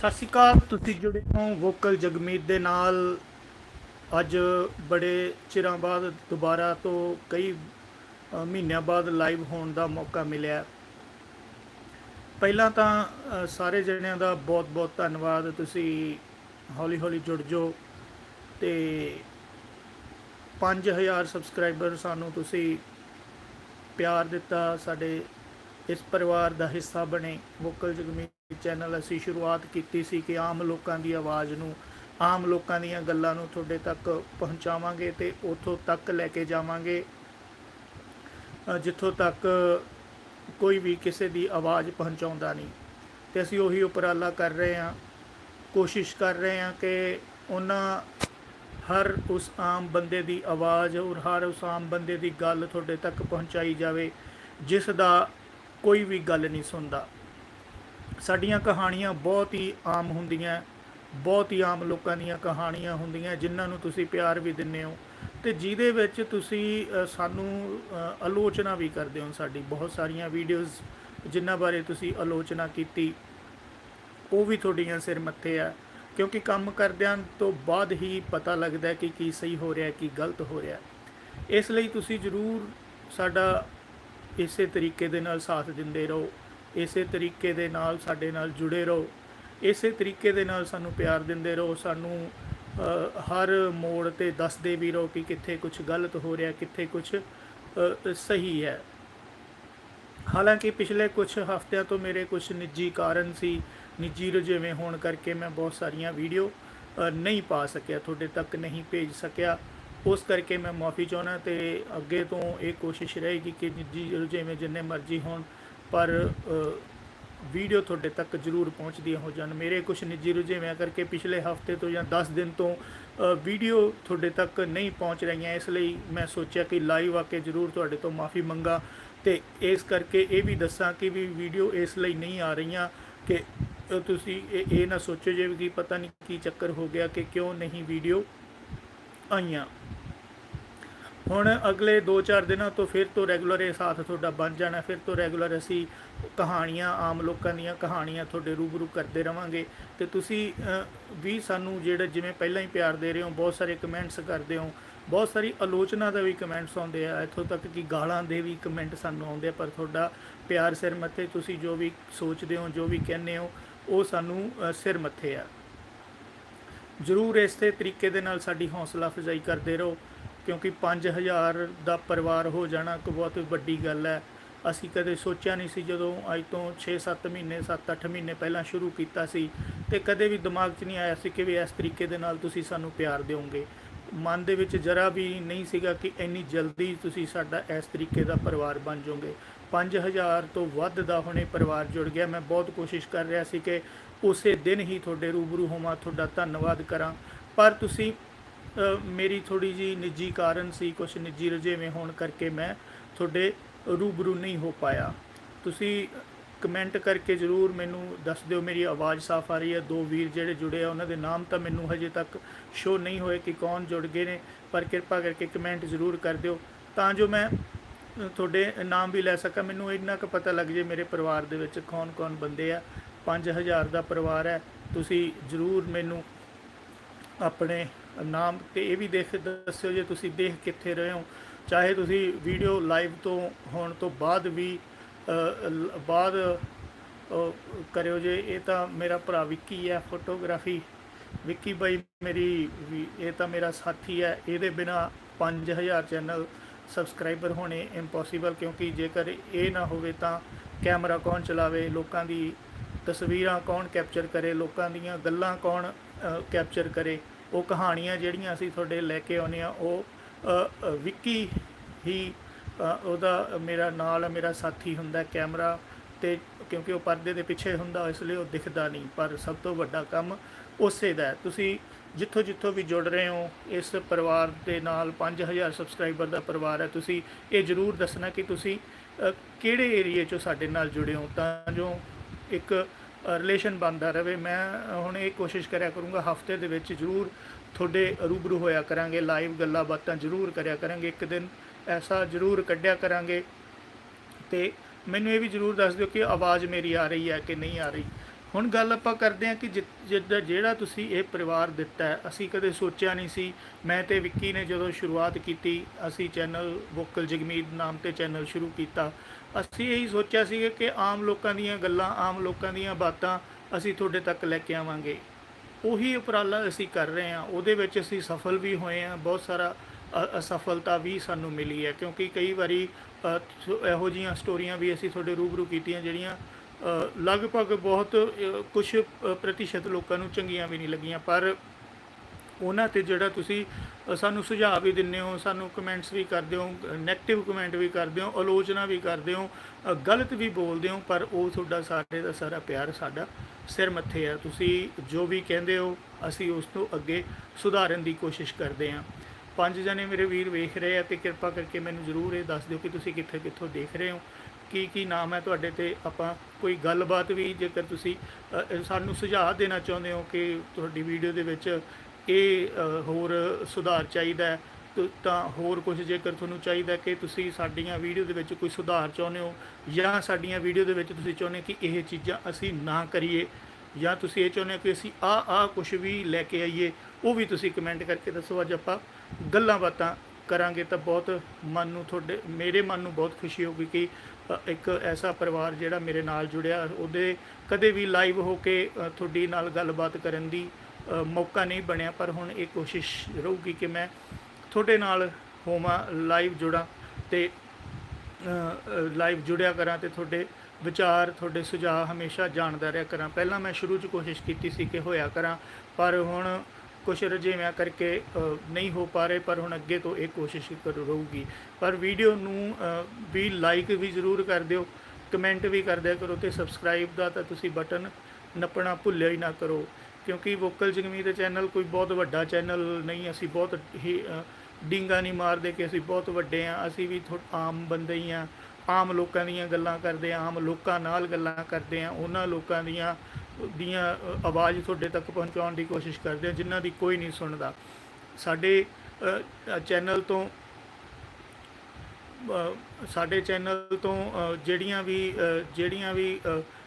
ਸਤਿ ਸ਼੍ਰੀ ਅਕਾਲ, ਤੁਸੀਂ ਜੁੜੇ ਹੋ ਵੋਕਲ ਜਗਮੀਤ ਦੇ ਨਾਲ। ਅੱਜ ਬੜੇ ਚਿਰਾਂ ਬਾਅਦ ਦੁਬਾਰਾ ਤੋਂ ਕਈ ਮਹੀਨਿਆਂ ਬਾਅਦ ਲਾਈਵ ਹੋਣ ਦਾ ਮੌਕਾ ਮਿਲਿਆ। ਪਹਿਲਾਂ ਤਾਂ ਸਾਰੇ ਜਣਿਆਂ ਦਾ ਬਹੁਤ-ਬਹੁਤ ਧੰਨਵਾਦ। ਤੁਸੀਂ ਹੌਲੀ-ਹੌਲੀ ਜੁੜ ਜਾਓ ਤੇ 5000 ਸਬਸਕ੍ਰਾਈਬਰ ਸਾਨੂੰ ਤੁਸੀਂ ਪਿਆਰ ਦਿੱਤਾ, ਸਾਡੇ ਇਸ ਪਰਿਵਾਰ ਦਾ ਹਿੱਸਾ ਬਣੇ ਵੋਕਲ ਜਗਮੀਤ ਚੈਨਲ ਅਸੀਂ ਸ਼ੁਰੂਆਤ ਕੀਤੀ ਸੀ ਕਿ ਆਮ ਲੋਕਾਂ ਦੀ ਆਵਾਜ਼ ਨੂੰ, ਆਮ ਲੋਕਾਂ ਦੀਆਂ ਗੱਲਾਂ ਨੂੰ ਤੁਹਾਡੇ ਤੱਕ ਪਹੁੰਚਾਵਾਂਗੇ ਤੇ ਉੱਥੋਂ ਤੱਕ ਲੈ ਕੇ ਜਾਵਾਂਗੇ। ਜਿੱਥੋਂ ਤੱਕ ਕੋਈ ਵੀ ਕਿਸੇ ਦੀ ਆਵਾਜ਼ ਪਹੁੰਚਾਉਂਦਾ ਨਹੀਂ। ਤੇ ਅਸੀਂ ਉਹੀ ਉਪਰਾਲਾ ਕਰ ਰਹੇ ਹਾਂ, ਕੋਸ਼ਿਸ਼ ਕਰ ਰਹੇ ਹਾਂ ਕਿ ਉਹਨਾਂ ਹਰ ਉਸ ਆਮ ਬੰਦੇ ਦੀ ਆਵਾਜ਼ ਔਰ ਹਰ ਉਸ ਆਮ ਬੰਦੇ ਦੀ ਗੱਲ ਤੁਹਾਡੇ ਤੱਕ ਪਹੁੰਚਾਈ ਜਾਵੇ, ਜਿਸ ਦਾ ਕੋਈ ਵੀ ਗੱਲ ਨਹੀਂ ਸੁਣਦਾ। ਸਾਡੀਆਂ ਕਹਾਣੀਆਂ ਬਹੁਤ ਹੀ ਆਮ ਹੁੰਦੀਆਂ, ਬਹੁਤ ਹੀ ਆਮ ਲੋਕਾਂ ਦੀਆਂ ਕਹਾਣੀਆਂ ਹੁੰਦੀਆਂ, ਜਿਨ੍ਹਾਂ ਨੂੰ ਤੁਸੀਂ ਪਿਆਰ ਵੀ ਦਿੰਦੇ ਹੋ ਤੇ ਜਿਹਦੇ ਵਿੱਚ ਤੁਸੀਂ ਸਾਨੂੰ ਆਲੋਚਨਾ ਵੀ ਕਰਦੇ ਹੋ ਸਾਡੀ। ਬਹੁਤ ਸਾਰੀਆਂ ਵੀਡੀਓਜ਼ ਜਿਨ੍ਹਾਂ ਬਾਰੇ ਤੁਸੀਂ ਆਲੋਚਨਾ ਕੀਤੀ, ਉਹ ਵੀ ਤੁਹਾਡੀਆਂ ਸਿਰ ਮੱਥੇ ਆ। ਕਿਉਂਕਿ ਕੰਮ ਕਰਦਿਆਂ ਤੋਂ ਬਾਅਦ ਹੀ ਪਤਾ ਲੱਗਦਾ ਕਿ ਕੀ ਸਹੀ ਹੋ ਰਿਹਾ, ਕੀ ਗਲਤ ਹੋ ਰਿਹਾ। ਇਸ ਲਈ ਤੁਸੀਂ ਜਰੂਰ ਸਾਡਾ ਇਸੇ ਤਰੀਕੇ ਦੇ ਨਾਲ ਸਾਥ ਦਿੰਦੇ ਰਹੋ। ਇਸੇ ਤਰੀਕੇ ਦੇ ਨਾਲ ਸਾਡੇ ਨਾਲ ਜੁੜੇ ਰਹੋ। ਇਸੇ ਤਰੀਕੇ ਦੇ ਨਾਲ ਸਾਨੂੰ ਪਿਆਰ ਦਿੰਦੇ ਰਹੋ। ਸਾਨੂੰ ਹਰ ਮੋੜ ਤੇ ਦੱਸਦੇ ਵੀ ਰਹੋ ਕਿ ਕਿੱਥੇ ਕੁਝ ਗਲਤ ਹੋ ਰਿਹਾ, ਕਿੱਥੇ ਕੁਝ ਸਹੀ ਹੈ। ਹਾਲਾਂਕਿ ਪਿਛਲੇ ਕੁਝ ਹਫ਼ਤਿਆਂ ਤੋਂ ਮੇਰੇ ਕੁਝ ਨਿੱਜੀ ਕਾਰਨ ਸੀ, ਨਿੱਜੀ ਰੁਝੇਵੇਂ ਹੋਣ ਕਰਕੇ ਮੈਂ ਬਹੁਤ ਸਾਰੀਆਂ ਵੀਡੀਓ ਨਹੀਂ ਪਾ ਸਕਿਆ, ਤੁਹਾਡੇ ਤੱਕ ਨਹੀਂ ਭੇਜ ਸਕਿਆ। ਉਸ ਕਰਕੇ ਮੈਂ ਮਾਫੀ ਚਾਹੁੰਦਾ ਤੇ ਅੱਗੇ ਤੋਂ ਇਹ ਕੋਸ਼ਿਸ਼ ਰਹੇਗੀ ਕਿ ਨਿੱਜੀ ਰੁਝੇਵੇਂ ਜਿੰਨੇ ਮਰਜ਼ੀ ਹੋਣ ਪਰ ਵੀਡੀਓ ਤੁਹਾਡੇ ਤੱਕ ਜ਼ਰੂਰ ਪਹੁੰਚਦੀਆਂ ਹੋ ਜਾਣ। ਮੇਰੇ ਕੁਝ ਨਿੱਜੀ ਰੁਝੇਵਿਆਂ ਕਰਕੇ ਪਿਛਲੇ ਹਫ਼ਤੇ ਤੋਂ ਜਾਂ 10 ਦਿਨ ਤੋਂ ਵੀਡੀਓ ਤੁਹਾਡੇ ਤੱਕ ਨਹੀਂ ਪਹੁੰਚ ਰਹੀਆਂ। ਇਸ ਲਈ ਮੈਂ ਸੋਚਿਆ ਕਿ ਲਾਈਵ ਆ ਕੇ ਜ਼ਰੂਰ ਤੁਹਾਡੇ ਤੋਂ ਮਾਫੀ ਮੰਗਾ ਤੇ ਇਸ ਕਰਕੇ ਇਹ ਵੀ ਦੱਸਾਂ ਕਿ ਵੀ ਵੀਡੀਓ ਇਸ ਲਈ ਨਹੀਂ ਆ ਰਹੀਆਂ ਕਿ ਤੁਸੀਂ ਇਹ ਇਹ ਨਾ ਸੋਚੋ ਜੇ ਕਿ ਪਤਾ ਨਹੀਂ ਕੀ ਚੱਕਰ ਹੋ ਗਿਆ ਕਿ ਕਿਉਂ ਨਹੀਂ ਵੀਡੀਓ ਆਈਆਂ। ਹੁਣ ਅਗਲੇ 2-4 ਦਿਨਾਂ ਤੋਂ ਫਿਰ ਤੋਂ ਰੈਗੂਲਰ ਇਹ ਸਾਥ ਤੁਹਾਡਾ ਬਣ ਜਾਣਾ, ਫਿਰ ਤੋਂ ਰੈਗੂਲਰ ਅਸੀਂ ਕਹਾਣੀਆਂ ਆਮ ਲੋਕਾਂ ਦੀਆਂ ਕਹਾਣੀਆਂ ਤੁਹਾਡੇ ਰੂਬਰੂ ਕਰਦੇ ਰਵਾਂਗੇ। ਤੇ ਤੁਸੀਂ ਵੀ ਸਾਨੂੰ ਜਿਹੜਾ ਜਿਵੇਂ ਪਹਿਲਾਂ ਹੀ ਪਿਆਰ ਦੇ ਰਹੇ ਹੋ, ਬਹੁਤ ਸਾਰੇ ਕਮੈਂਟਸ ਕਰਦੇ ਹੋ, ਬਹੁਤ ਸਾਰੀ ਆਲੋਚਨਾ ਦਾ ਵੀ ਕਮੈਂਟਸ ਆਉਂਦੇ ਆ, ਇੱਥੋਂ ਤੱਕ ਕਿ ਗਾਲਾਂ ਦੇ ਵੀ ਕਮੈਂਟ ਸਾਨੂੰ ਆਉਂਦੇ ਆ, ਪਰ ਤੁਹਾਡਾ ਪਿਆਰ ਸਿਰ ਮੱਥੇ, ਤੁਸੀਂ ਜੋ ਵੀ ਸੋਚਦੇ ਹੋ, ਜੋ ਵੀ ਕਹਿੰਦੇ ਹੋ, ਉਹ ਸਾਨੂੰ ਸਿਰ ਮੱਥੇ ਆ। ਜ਼ਰੂਰ ਇਸੇ ਤਰੀਕੇ ਦੇ ਨਾਲ ਸਾਡੀ ਹੌਸਲਾ ਅਫਜ਼ਾਈ ਕਰਦੇ ਰਹੋ। ਕਿਉਂਕਿ 5000 ਦਾ ਪਰਿਵਾਰ ਹੋ ਜਾਣਾ ਇੱਕ ਬਹੁਤ ਵੱਡੀ ਗੱਲ ਹੈ। ਅਸੀਂ ਕਦੇ ਸੋਚਿਆ ਨਹੀਂ ਸੀ ਜਦੋਂ ਅੱਜ ਤੋਂ 6-7 ਮਹੀਨੇ 7-8 ਮਹੀਨੇ ਪਹਿਲਾਂ ਸ਼ੁਰੂ ਕੀਤਾ ਸੀ ਤੇ ਕਦੇ ਵੀ ਦਿਮਾਗ 'ਚ ਨਹੀਂ ਆਇਆ ਸੀ ਕਿ ਵੀ ਇਸ ਤਰੀਕੇ ਦੇ ਨਾਲ ਤੁਸੀਂ ਸਾਨੂੰ ਪਿਆਰ ਦਿਓਗੇ। ਮਨ ਦੇ ਵਿੱਚ ਜਰਾ ਵੀ ਨਹੀਂ ਸੀਗਾ ਕਿ ਇੰਨੀ ਜਲਦੀ ਤੁਸੀਂ ਸਾਡਾ ਇਸ ਤਰੀਕੇ ਦਾ ਪਰਿਵਾਰ ਬਣ ਜਾਓਗੇ। 5000 ਤੋਂ ਵੱਧ ਦਾ ਹੁਣੇ ਪਰਿਵਾਰ ਜੁੜ ਗਿਆ। ਮੈਂ ਬਹੁਤ ਕੋਸ਼ਿਸ਼ ਕਰ ਰਿਹਾ ਸੀ ਕਿ ਉਸੇ ਦਿਨ ਹੀ ਤੁਹਾਡੇ ਰੂਬਰੂ ਹੋਵਾਂ, ਤੁਹਾਡਾ ਧੰਨਵਾਦ ਕਰਾਂ। ਪਰ ਤੁਸੀਂ ਮੇਰੀ ਥੋੜੀ ਜੀ ਨਿੱਜੀ ਕਾਰਨ ਸੀ ਕੁਝ ਨਿੱਜੀ ਰੁਝੇਵੇਂ ਹੋਣ ਕਰਕੇ ਮੈਂ ਤੁਹਾਡੇ ਰੂਬਰੂ ਨਹੀਂ ਹੋ ਪਾਇਆ। ਤੁਸੀਂ ਕਮੈਂਟ ਕਰਕੇ ਜਰੂਰ ਮੈਨੂੰ ਦੱਸ ਦਿਓ, ਮੇਰੀ ਆਵਾਜ਼ ਸਾਫ਼ ਆ ਰਹੀ ਹੈ, ਦੋ ਵੀਰ ਜਿਹੜੇ ਜੁੜੇ ਆ, ਉਹਨਾਂ ਦੇ ਨਾਮ ਤਾਂ ਮੈਨੂੰ ਹਜੇ ਤੱਕ ਸ਼ੋ ਨਹੀਂ ਹੋਏ ਕਿ ਕੌਣ ਜੁੜ ਗਏ ਨੇ, ਪਰ ਕਿਰਪਾ ਕਰਕੇ ਕਮੈਂਟ ਜ਼ਰੂਰ ਕਰ ਦਿਓ। ਤਾਂ ਜੋ ਮੈਂ ਤੁਹਾਡੇ ਨਾਮ ਵੀ ਲੈ ਸਕਾਂ, ਮੈਨੂੰ ਇੰਨਾ ਕੁ ਪਤਾ ਲੱਗ ਜੇ ਮੇਰੇ ਪਰਿਵਾਰ ਦੇ ਵਿੱਚ ਕੌਣ-ਕੌਣ ਬੰਦੇ ਆ। 5000 ਦਾ ਪਰਿਵਾਰ ਹੈ, ਤੁਸੀਂ ਜਰੂਰ ਮੈਨੂੰ ਆਪਣੇ ਨਾਮ ਤੇ ਇਹ ਵੀ ਦੇਖ ਦੱਸਿਓ ਜੇ ਤੁਸੀਂ ਦੇਖ ਕਿੱਥੇ ਰਹੇ ਹੋ। ਚਾਹੇ ਤੁਸੀਂ ਵੀਡੀਓ ਲਾਈਵ ਤੋਂ ਹੋਣ ਤੋਂ ਬਾਅਦ ਵੀ ਬਾਅਦ ਕਰਿਓ ਜੇ। ਇਹ ਤਾਂ ਮੇਰਾ ਭਰਾ ਵਿੱਕੀ ਹੈ, ਫੋਟੋਗ੍ਰਾਫੀ। ਵਿੱਕੀ ਬਾਈ ਮੇਰੀ ਵੀ- ਇਹ ਤਾਂ ਮੇਰਾ ਸਾਥੀ ਹੈ। ਇਹਦੇ ਬਿਨਾ 5000 ਚੈਨਲ ਸਬਸਕ੍ਰਾਈਬਰ ਹੋਣੇ ਇੰਪੋਸੀਬਲ ਕਿਉਂਕਿ ਜੇਕਰ ਇਹ ਨਾ ਹੋਵੇ ਤਾਂ ਕੈਮਰਾ ਕੌਣ ਚਲਾਵੇ? ਲੋਕਾਂ ਦੀ ਤਸਵੀਰਾਂ ਕੌਣ ਕੈਪਚਰ ਕਰੇ? ਲੋਕਾਂ ਦੀਆਂ ਗੱਲਾਂ ਕੌਣ ਕੈਪਚਰ ਕਰੇ? ਉਹ ਕਹਾਣੀਆਂ ਜਿਹੜੀਆਂ ਅਸੀਂ ਤੁਹਾਡੇ ਲੈ ਕੇ ਆਉਂਦੇ ਆ ਉਹ ਵਿੱਕੀ ਹੀ ਉਹਦਾ ਮੇਰਾ ਨਾਲ, ਮੇਰਾ ਸਾਥੀ ਹੁੰਦਾ ਕੈਮਰਾ ਤੇ ਕਿਉਂਕਿ ਉਹ ਪਰਦੇ ਦੇ ਪਿੱਛੇ ਹੁੰਦਾ, ਇਸ ਲਈ ਉਹ ਦਿਖਦਾ ਨਹੀਂ, ਪਰ ਸਭ ਤੋਂ ਵੱਡਾ ਕੰਮ ਉਸੇ ਦਾ ਤੁਸੀਂ ਜਿੱਥੋਂ ਜਿੱਥੋਂ ਵੀ ਜੁੜ ਰਹੇ ਹੋ, ਇਸ ਪਰਿਵਾਰ ਦੇ ਨਾਲ 5000 ਸਬਸਕ੍ਰਾਈਬਰ ਦਾ ਪਰਿਵਾਰ ਹੈ, ਤੁਸੀਂ ਇਹ ਜਰੂਰ ਦੱਸਣਾ ਕਿ ਤੁਸੀਂ ਕਿਹੜੇ ਏਰੀਏ 'ਚੋਂ ਸਾਡੇ ਨਾਲ ਜੁੜੇ ਹੋ, ਤਾਂ ਜੋ ਇੱਕ ਰਿਲੇਸ਼ਨ ਬਣਦਾ ਰਹੇ ਮੈਂ ਹੁਣ ਇਹ ਕੋਸ਼ਿਸ਼ ਕਰਿਆ ਕਰੂੰਗਾ ਹਫ਼ਤੇ ਦੇ ਵਿੱਚ ਜਰੂਰ ਤੁਹਾਡੇ ਰੂਬਰੂ ਹੋਇਆ ਕਰਾਂਗੇ ਲਾਈਵ ਗੱਲਾਂ ਬਾਤਾਂ ਜਰੂਰ ਕਰਿਆ ਕਰਾਂਗੇ। ਇੱਕ ਦਿਨ ਐਸਾ ਜਰੂਰ ਕੱਢਿਆ ਕਰਾਂਗੇ। ਤੇ ਮੈਨੂੰ ਇਹ ਵੀ ਜਰੂਰ ਦੱਸ ਦਿਓ ਕਿ ਆਵਾਜ਼ ਮੇਰੀ ਆ ਰਹੀ ਹੈ ਕਿ ਨਹੀਂ ਆ ਰਹੀ। ਹੁਣ ਗੱਲ ਆਪਾਂ ਕਰਦੇ ਹਾਂ ਕਿ ਜਿ- ਜਿੱਦਾਂ ਜਿਹੜਾ ਤੁਸੀਂ ਇਹ ਪਰਿਵਾਰ ਦਿੱਤਾ ਅਸੀਂ ਕਦੇ ਸੋਚਿਆ ਨਹੀਂ ਸੀ। ਮੈਂ ਤੇ ਵਿੱਕੀ ਨੇ ਜਦੋਂ ਸ਼ੁਰੂਆਤ ਕੀਤੀ, ਅਸੀਂ ਚੈਨਲ ਵੋਕਲ ਜਗਮੀਤ ਨਾਮ ਤੇ ਚੈਨਲ ਸ਼ੁਰੂ ਕੀਤਾ। ਅਸੀਂ ਇਹੀ ਸੋਚਿਆ ਸੀ ਕਿ ਆਮ ਲੋਕਾਂ ਦੀਆਂ ਗੱਲਾਂ, ਆਮ ਲੋਕਾਂ ਦੀਆਂ ਬਾਤਾਂ ਅਸੀਂ ਤੁਹਾਡੇ ਤੱਕ ਲੈ ਕੇ ਆਵਾਂਗੇ। ਉਹੀ ਉਪਰਾਲਾ ਅਸੀਂ ਕਰ ਰਹੇ ਹਾਂ। ਉਹਦੇ ਵਿੱਚ ਅਸੀਂ ਸਫਲ ਵੀ ਹੋਏ ਹਾਂ। ਬਹੁਤ ਸਾਰਾ ਅਸਫਲਤਾ ਵੀ ਸਾਨੂੰ ਮਿਲੀ ਹੈ। ਕਿਉਂਕਿ ਕਈ ਵਾਰੀ ਇਹੋ ਜੀਆਂ ਸਟੋਰੀਆਂ ਵੀ ਅਸੀਂ ਤੁਹਾਡੇ ਰੂਬਰੂ ਕੀਤੀਆਂ, ਜਿਹੜੀਆਂ ਲਗਭਗ ਬਹੁਤ ਕੁਝ ਪ੍ਰਤੀਸ਼ਤ ਲੋਕਾਂ ਨੂੰ ਚੰਗੀਆਂ ਵੀ ਨਹੀਂ ਲੱਗੀਆਂ, ਪਰ ਉਹਨਾਂ ਤੇ ਜਿਹੜਾ ਤੁਸੀਂ ਸਾਨੂੰ ਸੁਝਾਅ ਵੀ ਦਿੰਦੇ ਹੋ, ਸਾਨੂੰ ਕਮੈਂਟਸ ਵੀ ਕਰਦੇ ਹੋ 네ਗੇਟਿਵ ਕਮੈਂਟ ਵੀ ਕਰਦੇ ਹੋ, ਆਲੋਚਨਾ ਵੀ ਕਰਦੇ ਹੋ ਗਲਤ ਵੀ ਬੋਲਦੇ ਹੋ, ਪਰ ਉਹ ਤੁਹਾਡਾ ਸਾਰੇ ਦਾ ਸਾਰਾ ਪਿਆਰ ਸਾਡਾ ਸਿਰ ਮੱਥੇ ਆ। ਤੁਸੀਂ ਜੋ ਵੀ ਕਹਿੰਦੇ ਹੋ, ਅਸੀਂ ਉਸ ਤੋਂ ਅੱਗੇ ਸੁਧਾਰਨ ਦੀ ਕੋਸ਼ਿਸ਼ ਕਰਦੇ ਹਾਂ। ਪੰਜ ਜਣੇ ਮੇਰੇ ਵੀਰ ਵੇਖ ਰਹੇ ਆ ਤੇ ਕਿਰਪਾ ਕਰਕੇ ਮੈਨੂੰ ਜ਼ਰੂਰ ਇਹ ਦੱਸ ਦਿਓ ਕਿ ਤੁਸੀਂ ਕਿੱਥੇ ਕਿੱਥੋਂ ਦੇਖ ਰਹੇ ਹੋ। ਕੀ ਕੀ ਨਾਮ ਹੈ ਤੁਹਾਡੇ ਤੇ ਆਪਾਂ ਕੋਈ ਗੱਲਬਾਤ ਵੀ ਜੇਕਰ ਤੁਸੀਂ ਸਾਨੂੰ ਸੁਝਾਅ ਦੇਣਾ ਚਾਹੁੰਦੇ ਹੋ ਕਿ ਤੁਹਾਡੀ ਵੀਡੀਓ ਦੇ ਵਿੱਚ ਇਹ ਹੋਰ ਸੁਧਾਰ ਚਾਹੀਦਾ ਤ- ਤਾਂ ਹੋਰ ਕੁਝ ਜੇਕਰ ਤੁਹਾਨੂੰ ਚਾਹੀਦਾ ਕਿ ਤੁਸੀਂ ਸਾਡੀਆਂ ਵੀਡੀਓ ਦੇ ਵਿੱਚ ਕੋਈ ਸੁਧਾਰ ਚਾਹੁੰਦੇ ਹੋ ਜਾਂ ਸਾਡੀਆਂ ਵੀਡੀਓ ਦੇ ਵਿੱਚ ਤੁਸੀਂ ਚਾਹੁੰਦੇ ਕਿ ਇਹ ਚੀਜ਼ਾਂ ਅਸੀਂ ਨਾ ਕਰੀਏ ਜਾਂ ਤੁਸੀਂ ਇਹ ਚਾਹੁੰਦੇ ਹੋ ਕਿ ਅਸੀਂ ਆ ਆ ਕੁਝ ਵੀ ਲੈ ਕੇ ਆਈਏ, ਉਹ ਵੀ ਤੁਸੀਂ ਕਮੈਂਟ ਕਰਕੇ ਦੱਸੋ, ਅੱਜ ਆਪਾਂ ਗੱਲਾਂ ਬਾਤਾਂ ਕਰਾਂਗੇ ਤਾਂ ਬਹੁਤ ਮਨ ਨੂੰ ਤੁਹਾਡੇ, ਮੇਰੇ ਮਨ ਨੂੰ ਬਹੁਤ ਖੁਸ਼ੀ ਹੋਊਗੀ ਕਿ ਇੱਕ ਐਸਾ ਪਰਿਵਾਰ ਜਿਹੜਾ ਮੇਰੇ ਨਾਲ ਜੁੜਿਆ, ਉਹਦੇ ਕਦੇ ਵੀ ਲਾਈਵ ਹੋ ਕੇ ਤੁਹਾਡੀ ਨਾਲ ਗੱਲਬਾਤ ਕਰਨ ਦੀ ਮੌਕਾ ਨਹੀਂ ਬਣਿਆ, ਪਰ ਹੁਣ ਇਹ ਕੋਸ਼ਿਸ਼ ਰਹੂਗੀ ਕਿ ਮੈਂ ਤੁਹਾਡੇ ਨਾਲ ਹੋਵਾਂ, ਲਾਈਵ ਜੁੜਾਂ ਤੇ ਲਾਈਵ ਜੁੜਿਆ ਕਰਾਂ ਤੇ ਤੁਹਾਡੇ ਵਿਚਾਰ, ਤੁਹਾਡੇ ਸੁਝਾਅ ਹਮੇਸ਼ਾ ਜਾਣਦਾ ਰਿਹਾ ਕਰਾਂ। ਪਹਿਲਾਂ ਮੈਂ ਸ਼ੁਰੂ 'ਚ ਕੋਸ਼ਿਸ਼ ਕੀਤੀ ਸੀ ਕਿ ਹੋਇਆ ਕਰਾਂ, ਪਰ ਹੁਣ ਕੁਛ ਰੁਝੇਵਿਆਂ ਕਰਕੇ ਨਹੀਂ ਹੋ ਪਾ ਰਹੇ ਪਰ ਹੁਣ ਅੱਗੇ ਤੋਂ ਇਹ ਕੋਸ਼ਿਸ਼ ਕਰੂ ਰਹੂਗੀ। ਪਰ ਵੀਡੀਓ ਨੂੰ ਵੀ ਲਾਈਕ ਵੀ ਜ਼ਰੂਰ ਕਰ ਦਿਓ ਕਮੈਂਟ ਵੀ ਕਰਦਿਆ ਕਰੋ ਤੇ ਸਬਸਕ੍ਰਾਈਬ ਦਾ ਤਾਂ ਤੁਸੀਂ ਬਟਨ ਨੱਪਣਾ ਭੁੱਲਿਆ ਹੀ ਨਾ ਕਰੋ। ਕਿਉਂਕਿ ਵੋਕਲ ਜਗਮੀ ਦਾ ਚੈਨਲ ਕੋਈ ਬਹੁਤ ਵੱਡਾ ਚੈਨਲ ਨਹੀਂ ਅਸੀਂ ਬਹੁਤ ਹੀ ਅ, ਡਿੰਗਾ ਨਹੀਂ ਮਾਰਦੇ ਕਿ ਅਸੀਂ ਬਹੁਤ ਵੱਡੇ ਆ ਅਸੀਂ ਵੀ ਥੋ- ਆਮ ਬੰਦੇ ਹੀ ਆ ਆਮ ਲੋਕਾਂ ਦੀਆਂ ਗੱਲਾਂ ਕਰਦੇ ਆ ਆਮ ਲੋਕਾਂ ਨਾਲ ਗੱਲਾਂ ਕਰਦੇ ਆ ਉਹਨਾਂ ਲੋਕਾਂ ਦੀਆਂ ਦੀਆਂ ਆਵਾਜ਼ ਤੁਹਾਡੇ ਤੱਕ ਪਹੁੰਚਾਉਣ ਦੀ ਕੋਸ਼ਿਸ਼ ਕਰਦੇ ਹਾਂ, ਜਿਨ੍ਹਾਂ ਦੀ ਕੋਈ ਨਹੀਂ ਸੁਣਦਾ। ਸਾਡੇ ਚੈਨਲ ਤੋਂ ਸਾਡੇ ਚੈਨਲ ਤੋਂ ਜਿਹੜੀਆਂ ਵੀ ਜਿਹੜੀਆਂ ਵੀ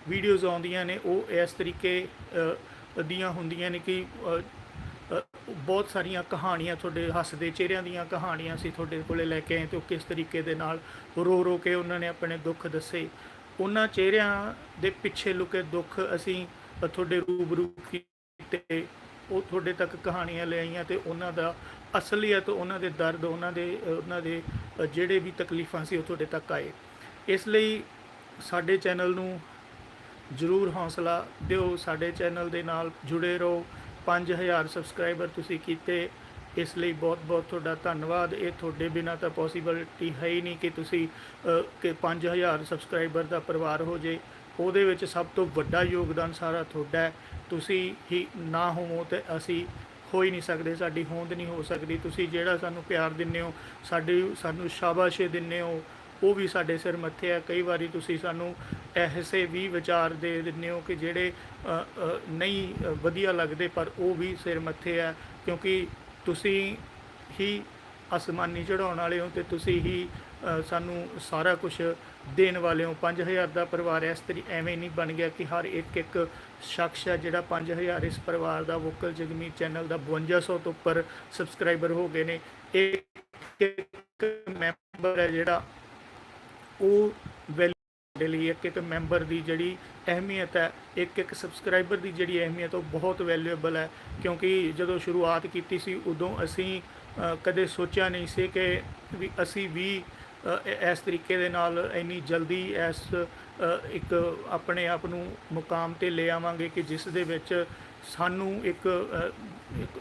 ਵੀਡੀਓਜ਼ ਆਉਂਦੀਆਂ ਨੇ, ਉਹ ਇਸ ਤਰੀਕੇ ਦੀਆਂ ਹੁੰਦੀਆਂ ਨੇ ਕਿ ਬਹੁਤ ਸਾਰੀਆਂ ਕਹਾਣੀਆਂ ਤੁਹਾਡੇ ਹੱਸਦੇ ਚਿਹਰਿਆਂ ਦੀਆਂ ਕਹਾਣੀਆਂ ਸੀ ਤੁਹਾਡੇ ਕੋਲੇ ਲੈ ਕੇ ਆਏ ਤੇ ਉਹ ਕਿਸ ਤਰੀਕੇ ਦੇ ਨਾਲ ਰੋ ਰੋ ਕੇ ਉਹਨਾਂ ਨੇ ਆਪਣੇ ਦੁੱਖ ਦੱਸੇ। ਉਹਨਾਂ ਚਿਹਰਿਆਂ ਦੇ ਪਿੱਛੇ ਲੁਕੇ ਦੁੱਖ ਅਸੀਂ ਤੁਹਾਡੇ ਰੂਬਰੂ ਕੀਤੇ ਉਹ ਤੁਹਾਡੇ ਤੱਕ ਕਹਾਣੀਆਂ ਲੈ ਆਈਆਂ ਤੇ ਉਹਨਾਂ ਦਾ ਅਸਲੀਅਤ ਉਹਨਾਂ ਦੇ ਦਰਦ ਉਹਨਾਂ ਦੇ ਉਹਨਾਂ ਦੇ ਜਿਹੜੇ ਵੀ ਤਕਲੀਫਾਂ ਸੀ ਉਹ ਤੁਹਾਡੇ ਤੱਕ ਆਏ। ਇਸ ਲਈ ਸਾਡੇ ਚੈਨਲ ਨੂੰ ਜਰੂਰ ਹੌਸਲਾ ਦਿਓ ਸਾਡੇ ਚੈਨਲ ਦੇ ਨਾਲ ਜੁੜੇ ਰਹੋ। 5000 ਸਬਸਕ੍ਰਾਈਬਰ ਤੁਸੀਂ ਕੀਤੇ ਇਸ ਲਈ ਬਹੁਤ-ਬਹੁਤ ਤੁਹਾਡਾ ਧੰਨਵਾਦ। ਇਹ ਤੁਹਾਡੇ ਬਿਨਾ ਤਾਂ ਪੋਸੀਬਿਲਿਟੀ ਹੈ ਹੀ ਨਹੀਂ ਕਿ ਤੁਸੀਂ ਅ, ਕਿ 5000 ਸਬਸਕ੍ਰਾਈਬਰ ਦਾ ਪਰਿਵਾਰ ਹੋ ਜੇ। ਉਹਦੇ ਵਿੱਚ ਸਭ ਤੋਂ ਵੱਡਾ ਯੋਗਦਾਨ ਸਾਰਾ ਤੁਹਾਡਾ ਹੈ। ਤੁਸੀਂ ਹੀ ਨਾ ਹੋਵੋ ਤੇ ਅਸੀਂ ਹੋ ਹੀ ਨਹੀਂ ਸਕਦੇ, ਸਾਡੀ ਹੋਂਦ ਨਹੀਂ ਹੋ ਸਕਦੀ। ਤੁਸੀਂ ਜਿਹੜਾ ਸਾਨੂੰ ਪਿਆਰ ਦਿੰਦੇ ਹੋ, ਸਾਡੀ, ਸਾਨੂੰ ਸ਼ਾਬਾਸ਼ੇ ਦਿੰਦੇ ਹੋ, ਉਹ ਵੀ ਸਾਡੇ ਸਿਰ ਮੱਥੇ ਆ ਕਈ ਵਾਰੀ ਤੁਸੀਂ ਸਾਨੂੰ ਐਸੇ ਵੀ ਵਿਚਾਰ ਦੇ ਦਿੰਦੇ ਹੋ ਕਿ ਜਿਹੜੇ ਨਹੀਂ ਵਧੀਆ ਲੱਗਦੇ, ਪਰ ਉਹ ਵੀ ਸਿਰ ਮੱਥੇ ਆ ਕਿਉਂਕਿ ਤੁਸੀਂ ਹੀ ਅਸਮਾਨੀ ਚੜਾਉਣ ਵਾਲੇ ਹੋ ਤੇ ਤੁਸੀਂ ਹੀ ਸਾਨੂੰ ਸਾਰਾ ਕੁਝ ਦੇਣ ਵਾਲੇ ਹੋ 5000 ਦਾ ਪਰਿਵਾਰ ਇਸ ਤਰੀ ਐਵੇਂ ਨਹੀਂ ਬਣ ਗਿਆ ਕਿ ਹਰ ਇੱਕ ਇੱਕ ਸ਼ਖਸ ਹੈ ਜਿਹੜਾ 5000 ਇਸ ਪਰਿਵਾਰ ਦਾ ਵੋਕਲ ਜਗਮੀ ਚੈਨਲ ਦਾ 5200 ਤੋਂ ਉੱਪਰ ਸਬਸਕ੍ਰਾਈਬਰ ਹੋ ਗਏ ਨੇ। ਇੱਕ ਇੱਕ ਮੈਂਬਰ ਹੈ ਜਿਹੜਾ ਉਹ ਵੈਲਿਊ ਦੇ ਲਈ ਇੱਕ ਇੱਕ ਮੈਂਬਰ ਦੀ ਜਿਹੜੀ ਅਹਿਮੀਅਤ ਹੈ, ਇੱਕ ਇੱਕ ਸਬਸਕ੍ਰਾਈਬਰ ਦੀ ਜਿਹੜੀ ਅਹਿਮੀਅਤ, ਉਹ ਬਹੁਤ ਵੈਲਿਊਏਬਲ ਹੈ। ਕਿਉਂਕਿ ਜਦੋਂ ਸ਼ੁਰੂਆਤ ਕੀਤੀ ਸੀ, ਉਦੋਂ ਅਸੀਂ ਕਦੇ ਸੋਚਿਆ ਨਹੀਂ ਸੀ ਕਿ ਵੀ ਅਸੀਂ ਵੀ ਇਸ ਤਰੀਕੇ ਦੇ ਨਾਲ ਇੰਨੀ ਜਲਦੀ ਇਸ ਇੱਕ ਆਪਣੇ ਆਪ ਨੂੰ ਮੁਕਾਮ ਤੇ ਲੈ ਆਵਾਂਗੇ ਕਿ ਜਿਸ ਦੇ ਵਿੱਚ ਸਾਨੂੰ ਇੱਕ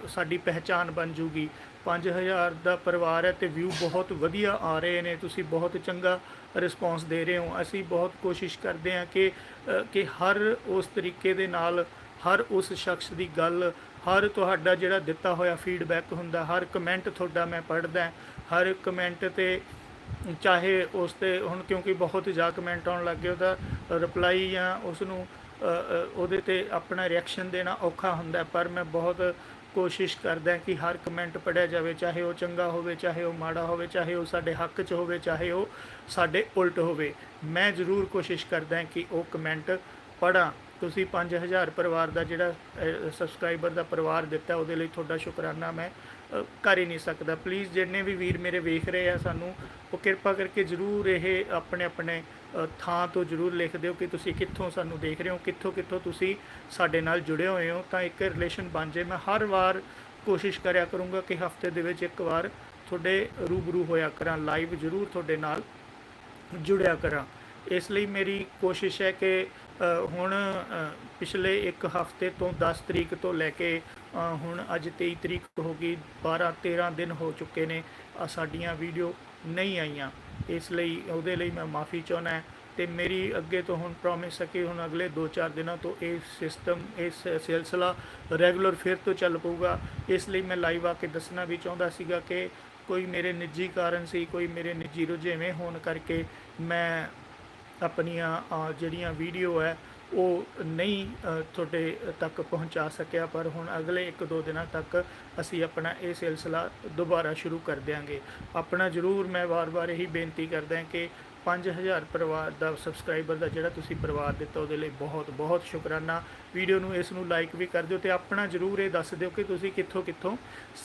ਸਾਡੀ ਪਹਿਚਾਨ ਬਣ ਜੂਗੀ। 5000 ਦਾ ਪਰਿਵਾਰ ਹੈ ਤੇ ਵਿਊ ਬਹੁਤ ਵਧੀਆ ਆ ਰਹੇ ਨੇ। ਤੁਸੀਂ ਬਹੁਤ ਚੰਗਾ ਰਿਸਪੌਂਸ ਦੇ ਰਹੇ ਹੋ। ਅਸੀਂ ਬਹੁਤ ਕੋਸ਼ਿਸ਼ ਕਰਦੇ ਹਾਂ ਕਿ ਕਿ ਹਰ ਉਸ ਤਰੀਕੇ ਦੇ ਨਾਲ, ਹਰ ਉਸ ਸ਼ਖਸ ਦੀ ਗੱਲ, ਹਰ ਤੁਹਾਡਾ ਜਿਹੜਾ ਦਿੱਤਾ ਹੋਇਆ ਫੀਡਬੈਕ ਹੁੰਦਾ, ਹਰ ਕਮੈਂਟ ਤੁਹਾਡਾ ਮੈਂ ਪੜ੍ਹਦਾ, ਹਰ ਕਮੈਂਟ ਤੇ ਚਾਹੇ ਉਸ ਤੇ ਹੁਣ ਕਿਉਂਕਿ ਬਹੁਤ ਜ਼ਿਆਦਾ ਕਮੈਂਟ ਆਉਣ ਲੱਗ ਗਏ, ਉਹਦਾ ਰਿਪਲਾਈ ਜਾਂ ਉਸ ਨੂੰ ਉਹਦੇ ਤੇ ਆਪਣਾ ਰਿਐਕਸ਼ਨ ਦੇਣਾ ਔਖਾ ਹੁੰਦਾ ਪਰ ਮੈਂ ਬਹੁਤ ਕੋਸ਼ਿਸ਼ ਕਰਦਾ ਕਿ ਹਰ ਕਮੈਂਟ ਪੜਿਆ ਜਾਵੇ, ਚਾਹੇ ਉਹ ਚੰਗਾ ਹੋਵੇ, ਚਾਹੇ ਉਹ ਮਾੜਾ ਹੋਵੇ, ਚਾਹੇ ਉਹ ਸਾਡੇ ਹੱਕ 'ਚ ਹੋਵੇ, ਚਾਹੇ ਉਹ ਸਾਡੇ ਉਲਟ ਹੋਵੇ। ਮੈਂ ਜ਼ਰੂਰ ਕੋਸ਼ਿਸ਼ ਕਰਦਾ ਕਿ ਉਹ ਕਮੈਂਟ ਪੜਾਂ ਤੁਸੀਂ 5000 ਪਰਿਵਾਰ ਦਾ ਜਿਹੜਾ ਸਬਸਕ੍ਰਾਈਬਰ ਦਾ ਪਰਿਵਾਰ ਦਿੱਤਾ, ਉਹਦੇ ਲਈ ਤੁਹਾਡਾ ਸ਼ੁਕਰਾਨਾ। ਮੈਂ ਕਰ ਹੀ ਨਹੀਂ ਸਕਦਾ। ਪਲੀਜ਼ ਜਿੰਨੇ ਵੀ ਵੀਰ ਮੇਰੇ ਵੇਖ ਰਹੇ ਆ ਸਾਨੂੰ, ਉਹ ਕਿਰਪਾ ਕਰਕੇ ਜਰੂਰ ਇਹ ਆਪਣੇ ਆਪਣੇ ਥਾਂ ਤੋਂ ਜਰੂਰ ਲਿਖ ਦਿਓ ਕਿ ਤੁਸੀਂ ਕਿੱਥੋਂ ਸਾਨੂੰ ਦੇਖ ਰਹੇ ਹੋ, ਕਿੱਥੋਂ ਕਿੱਥੋਂ ਤੁਸੀਂ ਸਾਡੇ ਨਾਲ ਜੁੜੇ ਹੋਏ ਹੋ। ਤਾਂ ਇੱਕ ਰਿਲੇਸ਼ਨ ਬਣ ਜੇ ਮੈਂ ਹਰ ਵਾਰ ਕੋਸ਼ਿਸ਼ ਕਰਿਆ ਕਰੂੰਗਾ ਕਿ ਹਫ਼ਤੇ ਦੇ ਵਿੱਚ ਇੱਕ ਵਾਰ ਤੁਹਾਡੇ ਰੂਬਰੂ ਹੋਇਆ ਕਰਾਂ ਲਾਈਵ ਜਰੂਰ ਤੁਹਾਡੇ ਨਾਲ ਜੁੜਿਆ ਕਰਾਂ। ਇਸ ਲਈ ਮੇਰੀ ਕੋਸ਼ਿਸ਼ ਹੈ ਕਿ ਹੁਣ ਪਿਛਲੇ ਇੱਕ ਹਫ਼ਤੇ ਤੋਂ 10 ਤਰੀਕ ਤੋਂ ਲੈ ਕੇ ਹੁਣ ਅੱਜ 23 ਤਰੀਕ ਹੋ ਗਈ 12 13 ਦਿਨ ਹੋ ਚੁੱਕੇ ਨੇ ਸਾਡੀਆਂ ਵੀਡੀਓ ਨਹੀਂ ਆਈਆਂ। ਇਸ ਲਈ, ਉਹਦੇ ਲਈ ਮੈਂ ਮਾਫੀ ਚਾਹੁੰਦਾ ਤੇ ਮੇਰੀ ਅੱਗੇ ਤੋਂ ਹੁਣ ਪ੍ਰੋਮਿਸ ਹੈ ਕਿ ਹੁਣ ਅਗਲੇ 2-4 ਦਿਨਾਂ ਤੋਂ ਇਹ ਸਿਸਟਮ ਇਸ ਸਿਲਸਿਲਾ ਰੈਗੂਲਰ ਫਿਰ ਤੋਂ ਚੱਲ ਪਊਗਾ। ਇਸ ਲਈ ਮੈਂ ਲਾਈਵ ਆ ਕੇ ਦੱਸਣਾ ਵੀ ਚਾਹੁੰਦਾ ਸੀਗਾ ਕਿ ਕੋਈ ਮੇਰੇ ਨਿੱਜੀ ਕਾਰਨ ਸੀ, ਕੋਈ ਮੇਰੇ ਨਿੱਜੀ ਰੁਝੇਵੇਂ ਹੋਣ ਕਰਕੇ ਮੈਂ ਆਪਣੀਆਂ ਜਿਹੜੀਆਂ ਵੀਡੀਓ ਹੈ, ਉਹ ਨਹੀਂ ਤੁਹਾਡੇ ਤੱਕ ਪਹੁੰਚਾ ਸਕਿਆ, ਪਰ ਹੁਣ ਅਗਲੇ 1-2 ਦਿਨਾਂ ਤੱਕ ਅਸੀਂ ਆਪਣਾ ਇਹ ਸਿਲਸਿਲਾ ਦੁਬਾਰਾ ਸ਼ੁਰੂ ਕਰ ਦਿਆਂਗੇ। ਆਪਣਾ ਜ਼ਰੂਰ ਮੈਂ ਵਾਰ-ਵਾਰ ਇਹੀ ਬੇਨਤੀ ਕਰਦਾ ਹਾਂ ਕਿ 5000 ਪਰਿਵਾਰ ਦਾ ਸਬਸਕ੍ਰਾਈਬਰ ਦਾ ਜਿਹੜਾ ਤੁਸੀਂ ਪਰਿਵਾਰ ਦਿੱਤਾ, ਉਹਦੇ ਲਈ ਬਹੁਤ ਬਹੁਤ ਸ਼ੁਕਰਾਨਾ। ਵੀਡੀਓ ਨੂੰ ਇਸ ਨੂੰ ਲਾਈਕ ਵੀ ਕਰ ਦਿਓ ਤੇ ਆਪਣਾ ਜ਼ਰੂਰ ਇਹ ਦੱਸ ਦਿਓ ਕਿ ਤੁਸੀਂ ਕਿੱਥੋਂ ਕਿੱਥੋਂ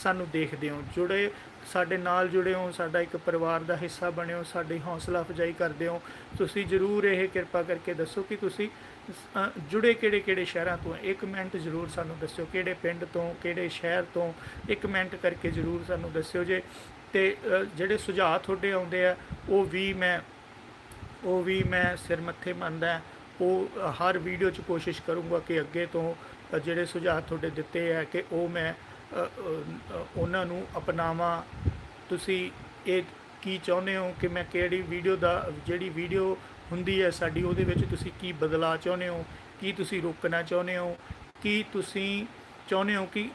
ਸਾਨੂੰ ਦੇਖਦੇ ਹੋ। ਜੁੜੇ ਸਾਡੇ ਨਾਲ ਜੁੜੇ ਹੋ ਸਾਡਾ ਇੱਕ ਪਰਿਵਾਰ ਦਾ ਹਿੱਸਾ ਬਣਿਓ, ਸਾਡੀ ਹੌਸਲਾ ਅਫਜ਼ਾਈ ਕਰਦੇ ਹੋ ਤੁਸੀਂ ਜ਼ਰੂਰ ਇਹ ਕਿਰਪਾ ਕਰਕੇ ਦੱਸੋ ਕਿ ਤੁਸੀਂ ਜੁੜੇ ਕਿਹੜੇ ਕਿਹੜੇ ਸ਼ਹਿਰਾਂ ਤੋਂ? ਹੈ। ਇੱਕ ਮਿੰਟ ਜ਼ਰੂਰ ਸਾਨੂੰ ਦੱਸਿਓ, ਕਿਹੜੇ ਪਿੰਡ ਤੋਂ, ਕਿਹੜੇ ਸ਼ਹਿਰ ਤੋਂ? ਇੱਕ ਮਿੰਟ ਕਰਕੇ ਜ਼ਰੂਰ ਸਾਨੂੰ ਦੱਸਿਓ ਜੇ। ਤੇ ਜਿਹੜੇ ਸੁਝਾਅ ਤੁਹਾਡੇ ਆਉਂਦੇ ਆ, ਉਹ ਵੀ ਮੈਂ, ਉਹ ਵੀ ਮੈਂ ਸਿਰ ਮੱਥੇ ਮੰਨਦਾ, ਉਹ ਹਰ ਵੀਡੀਓ 'ਚ ਕੋਸ਼ਿਸ਼ ਕਰੂੰਗਾ ਕਿ ਅੱਗੇ ਤੋਂ ਜਿਹੜੇ ਸੁਝਾਅ ਤੁਹਾਡੇ ਦਿੱਤੇ ਹੈ ਕਿ ਉਹ ਮੈਂ ਉਹਨਾਂ ਨੂੰ ਅਪਣਾਵਾਂ। ਤੁਸੀਂ ਇਹ ਕੀ ਚਾਹੁੰਦੇ ਹੋ ਕਿ ਮੈਂ ਕਿਹੜੀ ਵੀਡੀਓ ਦਾ, ਜਿਹੜੀ ਵੀਡੀਓ ਹੁੰਦੀ ਹੈ ਸਾਡੀ, ਉਹਦੇ ਵਿੱਚ ਤੁਸੀਂ ਕੀ ਬਦਲਾਅ ਚਾਹੁੰਦੇ ਹੋ? ਕੀ ਤੁਸੀਂ ਰੋਕਣਾ ਚਾਹੁੰਦੇ ਹੋ? ਕੀ ਤੁਸੀਂ ਚਾਹੁੰਦੇ ਹੋ ਕਿ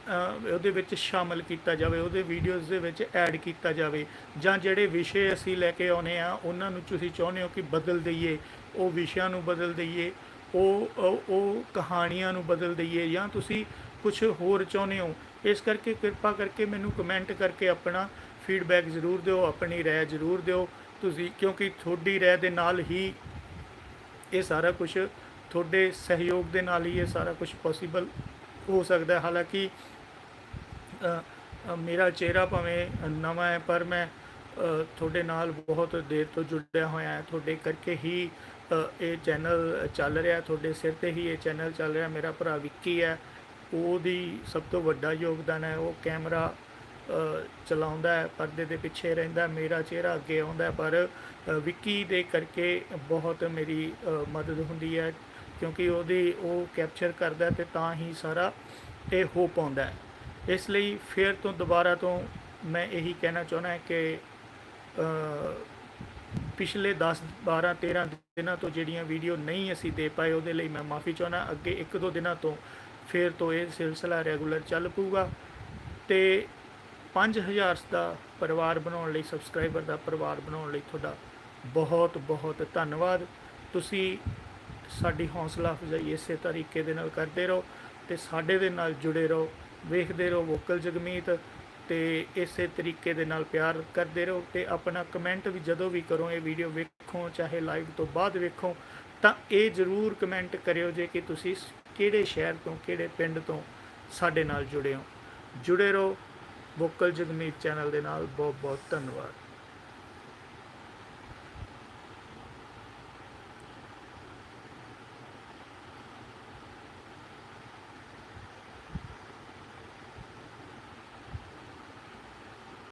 ਉਹਦੇ ਵਿੱਚ ਸ਼ਾਮਲ ਕੀਤਾ ਜਾਵੇ, ਉਹਦੇ ਵੀਡੀਓਜ਼ ਦੇ ਵਿੱਚ ਐਡ ਕੀਤਾ ਜਾਵੇ? ਜਾਂ ਜਿਹੜੇ ਵਿਸ਼ੇ ਅਸੀਂ ਲੈ ਕੇ ਆਉਨੇ ਆ, ਉਹਨਾਂ ਨੂੰ ਤੁਸੀਂ ਚਾਹੁੰਦੇ ਹੋ ਕਿ ਬਦਲ ਦਈਏ? ਉਹ ਵਿਸ਼ਿਆਂ ਨੂੰ ਬਦਲ ਦਈਏ? ਉਹ, ਉਹ- ਉਹ ਕਹਾਣੀਆਂ ਨੂੰ ਬਦਲ ਦਈਏ? ਜਾਂ ਤੁਸੀਂ ਕੁਝ ਹੋਰ ਚਾਹੁੰਦੇ ਹੋ? ਇਸ ਕਰਕੇ ਕਿਰਪਾ ਕਰਕੇ ਮੈਨੂੰ ਕਮੈਂਟ ਕਰਕੇ ਆਪਣਾ ਫੀਡਬੈਕ ਜ਼ਰੂਰ ਦਿਓ, ਆਪਣੀ ਰਾਏ ਜ਼ਰੂਰ ਦਿਓ। ਤੁਸੀਂ, ਕਿਉਂਕਿ ਤੁਹਾਡੀ ਰਾਏ ਦੇ ਨਾਲ ਹੀ ਇਹ ਸਾਰਾ ਕੁਝ ਤੁਹਾਡੇ ਸਹਿਯੋਗ ਦੇ ਨਾਲ ਹੀ ਇਹ ਸਾਰਾ ਕੁਝ ਪੋਸੀਬਲ ਹੋ ਸਕਦਾ ਹੈ। ਹਾਲਾਂਕਿ ਮੇਰਾ ਚਿਹਰਾ ਭਾਵੇਂ ਨਵਾਂ ਹੈ, ਪਰ ਮੈਂ ਤੁਹਾਡੇ ਨਾਲ ਬਹੁਤ ਦੇਰ ਤੋਂ ਜੁੜਿਆ ਹੋਇਆ ਹਾਂ। ਤੁਹਾਡੇ ਕਰਕੇ ਹੀ ਇਹ ਚੈਨਲ ਚੱਲ ਰਿਹਾ, ਤੁਹਾਡੇ ਸਿਰ ਤੇ ਹੀ ਇਹ ਚੈਨਲ ਚੱਲ ਰਿਹਾ। ਮੇਰਾ ਭਰਾ ਵਿੱਕੀ ਹੈ। ਉਹਦੀ ਸਭ ਤੋਂ ਵੱਡਾ ਯੋਗਦਾਨ ਹੈ, ਉਹ ਕੈਮਰਾ ਚਲਾਉਂਦਾ ਹੈ, ਪਰਦੇ ਦੇ ਪਿੱਛੇ ਰਹਿੰਦਾ, ਮੇਰਾ ਚਿਹਰਾ ਅੱਗੇ ਆਉਂਦਾ ਪਰ ਵਿੱਕੀ ਦੇ ਕਰਕੇ ਬਹੁਤ ਮੇਰੀ ਮਦਦ ਹੁੰਦੀ ਹੈ, ਕਿਉਂਕਿ ਉਹਦੀ, ਉਹ ਕੈਪਚਰ ਕਰਦਾ ਹੈ ਤੇ ਤਾਂ ਹੀ ਸਾਰਾ ਇਹ ਹੋ ਪਾਉਂਦਾ ਹੈ। ਇਸ ਲਈ ਫਿਰ ਤੋਂ ਦੁਬਾਰਾ ਤੋਂ ਮੈਂ ਇਹੀ ਕਹਿਣਾ ਚਾਹੁੰਦਾ ਕਿ ਪਿਛਲੇ 10 12 13 ਦਿਨਾਂ ਤੋਂ ਜਿਹੜੀਆਂ ਵੀਡੀਓ ਨਹੀਂ ਅਸੀਂ ਦੇ ਪਾਏ, ਉਹਦੇ ਲਈ ਮੈਂ ਮਾਫੀ ਚਾਹੁੰਦਾ ਅੱਗੇ ਇੱਕ ਦੋ ਦਿਨਾਂ ਤੋਂ ਫਿਰ ਤੋਂ ਇਹ ਸਿਲਸਿਲਾ ਰੈਗੂਲਰ ਚੱਲ ਪਊਗਾ ਤੇ 5000 ਦਾ ਪਰਿਵਾਰ ਬਣਾਉਣ ਲਈ ਸਬਸਕ੍ਰਾਈਬਰ ਦਾ ਪਰਿਵਾਰ ਬਣਾਉਣ ਲਈ ਤੁਹਾਡਾ ਬਹੁਤ ਬਹੁਤ ਧੰਨਵਾਦ। ਤੁਸੀਂ ਸਾਡੀ ਹੌਸਲਾ ਅਫਜ਼ਾਈ ਇਸੇ ਤਰੀਕੇ ਦੇ ਨਾਲ ਕਰਦੇ ਰਹੋ ਤੇ ਸਾਡੇ ਦੇ ਨਾਲ ਜੁੜੇ ਰਹੋ, ਵੇਖਦੇ ਰਹੋ ਵੋਕਲ ਜਗਮੀਤ ਤੇ ਇਸੇ ਤਰੀਕੇ ਦੇ ਨਾਲ ਪਿਆਰ ਕਰਦੇ ਰਹੋ ਤੇ ਆਪਣਾ ਕਮੈਂਟ ਵੀ ਜਦੋਂ ਵੀ ਕਰੋ, ਇਹ ਵੀਡੀਓ ਵੇਖੋ, ਚਾਹੇ ਲਾਈਵ ਤੋਂ ਬਾਅਦ ਵੇਖੋ, ਤਾਂ ਇਹ ਜ਼ਰੂਰ ਕਮੈਂਟ ਕਰਿਓ ਜੇ ਕਿ ਤੁਸੀਂ ਕਿਹੜੇ ਸ਼ਹਿਰ ਤੋਂ, ਕਿਹੜੇ ਪਿੰਡ ਤੋਂ ਸਾਡੇ ਨਾਲ ਜੁੜੇ ਹੋ। ਜੁੜੇ ਰਹੋ ਵੋਕਲ ਜਗਮੀਤ ਚੈਨਲ ਦੇ ਨਾਲ। ਬਹੁਤ ਬਹੁਤ ਧੰਨਵਾਦ।